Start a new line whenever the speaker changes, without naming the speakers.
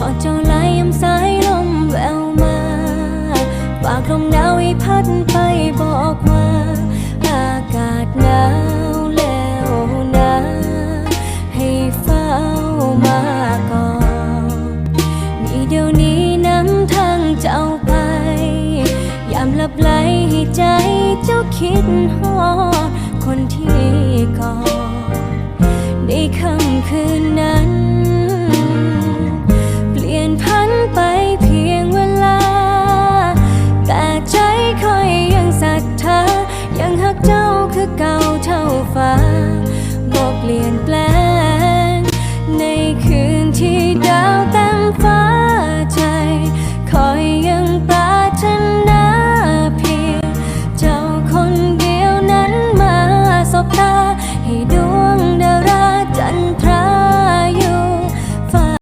ทอดเจ้าไาลยามสายลมแววมาฝากลมหนาวให้พัดไปบอกว่า อากาศหนาวแล้วนะให้เฝ้ามาก่อนมีเดี๋ยวนี้น้ำทางเจ้าไป ยามหลับไหลให้ใจเจ้าคิดหอดคนที่ก่อนในค่ำคืนนั้น